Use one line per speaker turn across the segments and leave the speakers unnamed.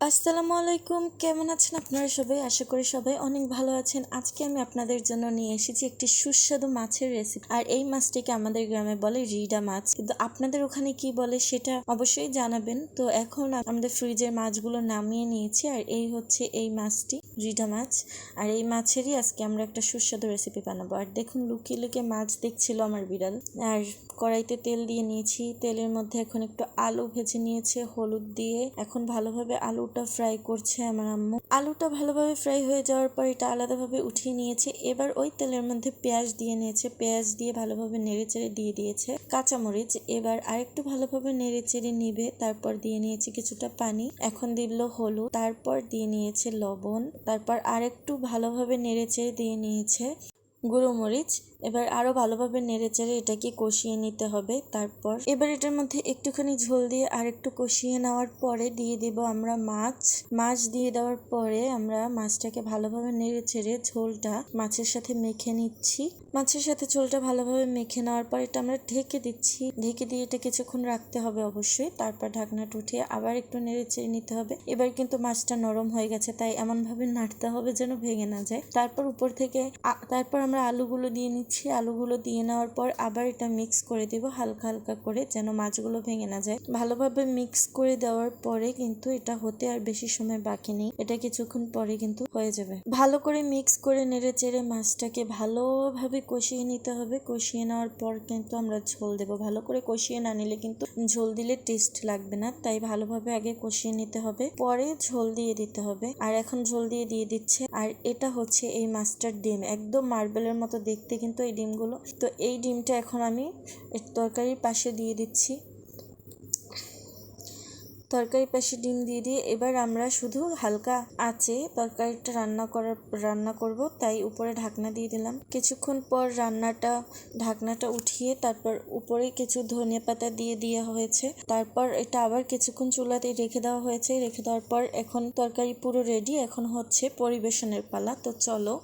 আসসালামু আলাইকুম, কেমন আছেন আপনারা সবাই? আশা করি সবাই অনেক ভালো আছেন। আজকে আমি আপনাদের জন্য নিয়ে এসেছি একটি সুস্বাদু মাছের রেসিপি আর এই মাছটিকে আমাদের গ্রামে বলে রিডা মাছ। কিন্তু আপনাদের ওখানে কি বলে সেটা অবশ্যই জানাবেন। তো এখন আমাদের ফ্রিজের মাছগুলো নামিয়ে নিয়েছি। আর এই হচ্ছে এই মাছটি, রিডা মাছ। আর এই মাছেরই আজকে আমরা একটা সুস্বাদু রেসিপি বানাবো। আর দেখুন লুকিয়ে লুকিয়ে মাছ দেখছিল আমার বিড়াল। আর কড়াইতে তেল দিয়ে নিয়েছি। তেলের মধ্যে এখন একটু আলু ভেজে নিয়েছে, হলুদ দিয়ে। এখন ভালোভাবে আলুটা ফ্রাই করছে আমার আম্মু। আলুটা ভালোভাবে ফ্রাই হয়ে যাওয়ার পর এটা আলাদাভাবে উঠিয়ে নিয়েছে। এবার ওই তেলের মধ্যে পেঁয়াজ দিয়ে নিয়েছে। পেঁয়াজ দিয়ে ভালোভাবে নেড়েচেড়ে দিয়ে দিয়েছে। কাঁচামরিচ, এবার আরেকটু ভালোভাবে নেড়েচেড়ে নিবে। তারপর দিয়ে নিয়েছে কিছুটা পানি। এখন দিল হলুদ। তারপর দিয়ে নিয়েছে লবণ। তারপর আরেকটু ভালোভাবে নেড়েচেড়ে দিয়ে নিয়েছে গুঁড়ো মরিচ। এবার আরও ভালোভাবে নেড়েচেড়ে এটাকে কষিয়ে নিতে হবে। তারপর এবার এটার মধ্যে একটুখানি ঝোল দিয়ে আর একটু কষিয়ে নেওয়ার পরে দিয়ে দেব আমরা মাছ। মাছ দিয়ে দেওয়ার পরে আমরা মাছটাকে ভালোভাবে নেড়েচেড়ে ঝোলটা মাছের সাথে মেখে নিচ্ছি। মাছের সাথে ঝোলটা ভালোভাবে মেখে নেওয়ার পর এটা আমরা ঢেকে দিচ্ছি। ঢেকে দিয়ে এটা কিছুক্ষণ রাখতে হবে অবশ্যই। তারপর ঢাকনাটা উঠিয়ে আবার একটু নেড়েচেড়ে নিতে হবে। এবার কিন্তু মাছটা নরম হয়ে গেছে, তাই এমনভাবে নাড়তে হবে যেন ভেঙে না যায়। তারপর উপর থেকে তারপর আমরা আলুগুলো দিয়ে নিচ্ছি। আলুগুলো দিয়ে নেওয়ার পর আবার এটা মিক্স করে দিব, হালকা হালকা করে যেন মাছগুলো ভেঙে না যায়। ভালোভাবে মিক্স করে দেওয়ার পরে কিন্তু এটা হতে আর বেশি সময় বাকি নেই। এটা কিছুক্ষণ পরে কিন্তু হয়ে যাবে। ভালো করে মিক্স করে নেড়ে চেড়ে মাছটাকে ভালোভাবে কষিয়ে নিতে হবে। কষিয়ে নেওয়ার পর কিন্তু আমরা ঝোল দেব। ভালো করে কষিয়ে না নিলে কিন্তু ঝোল দিলে টেস্ট লাগবে না, তাই ভালোভাবে আগে কষিয়ে নিতে হবে। পরে ঝোল দিয়ে দিতে হবে। আর এখন ঝোল দিয়ে দিয়ে দিচ্ছে। আর এটা হচ্ছে এই মাছটার ডিম। একদম মার্বেলের মতো দেখতে কিন্তু এই ডিমগুলো। তো এই ডিমটা এখন আমি তরকারির পাশে দিয়ে দিচ্ছি। তরকারি পাশে ডিম দিয়ে দিয়ে এবার আমরা শুধু হালকা আছে তরকারিটা রান্না করার, রান্না করব, তাই উপরে ঢাকনা দিয়ে দিলাম। কিছুক্ষণ পর রান্নাটা, ঢাকনাটা উঠিয়ে তারপর উপরে কিছু ধনে পাতা দিয়ে দেওয়া হয়েছে। তারপর এটা আবার কিছুক্ষণ চুলাতে রেখে দেওয়া হয়েছে। রেখে দেওয়ার পর এখন তরকারি পুরো রেডি এখন হচ্ছে পরিবেশনের পালা। তো চলো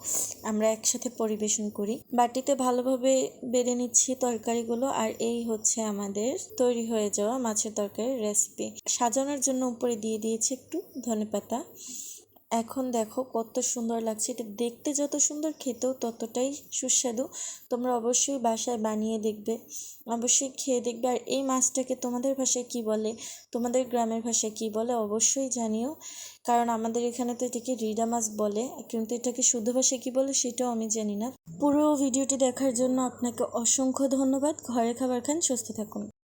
আমরা একসাথে পরিবেশন করি। বাটিতে ভালোভাবে বেড়ে নিচ্ছি তরকারিগুলো, আর এই হচ্ছে আমাদের তৈরি হয়ে যাওয়া মাছের তরকারির রেসিপি সাজানোর জন্য উপরে দিয়ে দিয়েছি একটু ধনেপাতা এখন দেখো কত সুন্দর লাগছে। এটা দেখতে যত সুন্দর, খেতেও ততটাই সুস্বাদু। তোমরা অবশ্যই বাসায় বানিয়ে দেখবে। অবশ্যই খেয়ে দেখবে। আর এই মাছটাকে তোমাদের ভাষায় কি বলে? তোমাদের গ্রামের ভাষায় কি বলে? অবশ্যই জানিও। কারণ আমাদের এখানে তো এটাকে রিডা মাছ বলে। কিন্তু এটাকে শুদ্ধ ভাষায় কি বলে সেটাও আমি জানি না। পুরো ভিডিওটি দেখার জন্য আপনাকে অসংখ্য ধন্যবাদ। ঘরে খাবার খান, সুস্থ থাকুন।